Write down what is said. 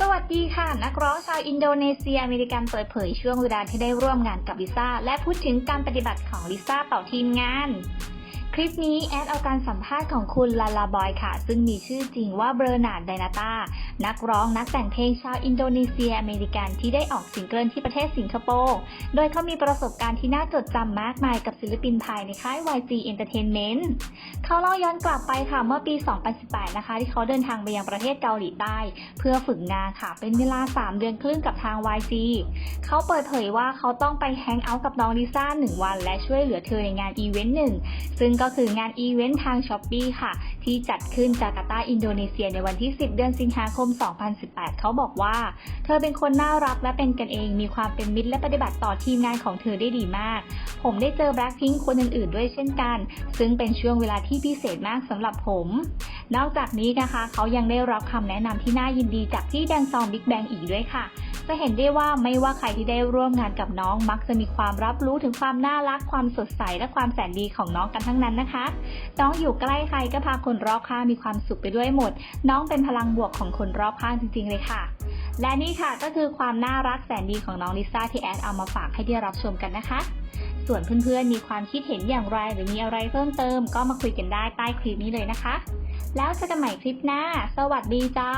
สวัสดีค่ะ นักร้องชาวอินโดนีเซียอเมริกันเปิดเผยช่วงเวลาที่ได้ร่วมงานกับลิซ่า และพูดถึงการปฏิบัติของลิซ่าต่อทีมงาน คลิปนี้แอดเอาการสัมภาษณ์ของคุณลาลาบอยค่ะ ซึ่งมีชื่อจริงว่าเบอร์นาร์ดไดนาตานักร้องนักแต่งเพลงชาวอินโดนีเซียอเมริกันที่ได้ออกซิงเกิลที่ประเทศสิงคโปร์โดยเขามีประสบการณ์ที่น่าจดจำมากมายกับศิลปินภายในค่าย YG Entertainment เขาเล่าย้อนกลับไปค่ะเมื่อปี 2018 นะคะ ที่เขาเดินทางไปยังประเทศเกาหลีใต้ เพื่อฝึกงานค่ะ เป็นเวลา 3 เดือนครึ่งกับทาง YG เขาเปิดเผยว่าเขาต้องไปแฮงเอาท์กับน้องลิซ่า1วัน และช่วยเหลือเธอในงานอีเวนต์หนึ่งซึ่งก็็คืองานอีเวนต์ทางช้อปปีค่ะ ที่จัดขึ้นจาการ์ตาอินโดนีเซียในวันที่ 10 เดือนสิงหาคม 2018 เขาบอกว่า เธอเป็นคนน่ารักและเป็นกันเอง มีความเป็นมิตรและปฏิบัติต่อทีมงานของเธอได้ดีมาก ผมได้เจอแบล็คพิงค์คนอื่นๆด้วยเช่นกัน ซึ่งเป็นช่วงเวลาที่พิเศษมากสำหรับผม นอกจากนี้นะคะ เขายังได้รับคำแนะนำที่น่ายินดีจากที่แดนซองบิ๊กแบงอีกด้วยค่ะ จะเห็นได้ว่าไม่ว่าใครที่ได้ร่วมงานกับน้องมักจะมีความรับรู้ถึงความน่ารักความสดใสและความแสนดีของน้องกันทั้งนั้นนะคะ น้องอยู่ใกล้ใครก็พาคนรอบข้างมีความสุขไปด้วยหมด น้องเป็นพลังบวกของคนรอบข้างจริง ๆ เลยค่ะ และนี่ค่ะก็คือความน่ารักแสนดีของน้องลิซ่าที่แอดเอามาฝากให้ได้รับชมกันนะคะ ส่วนเพื่อนๆ มีความคิดเห็นอย่างไร หรือมีอะไรเพิ่มเติม ก็มาคุยกันได้ใต้คลิปนี้เลยนะคะ แล้วเจอกันใหม่คลิปหน้า สวัสดีจ้า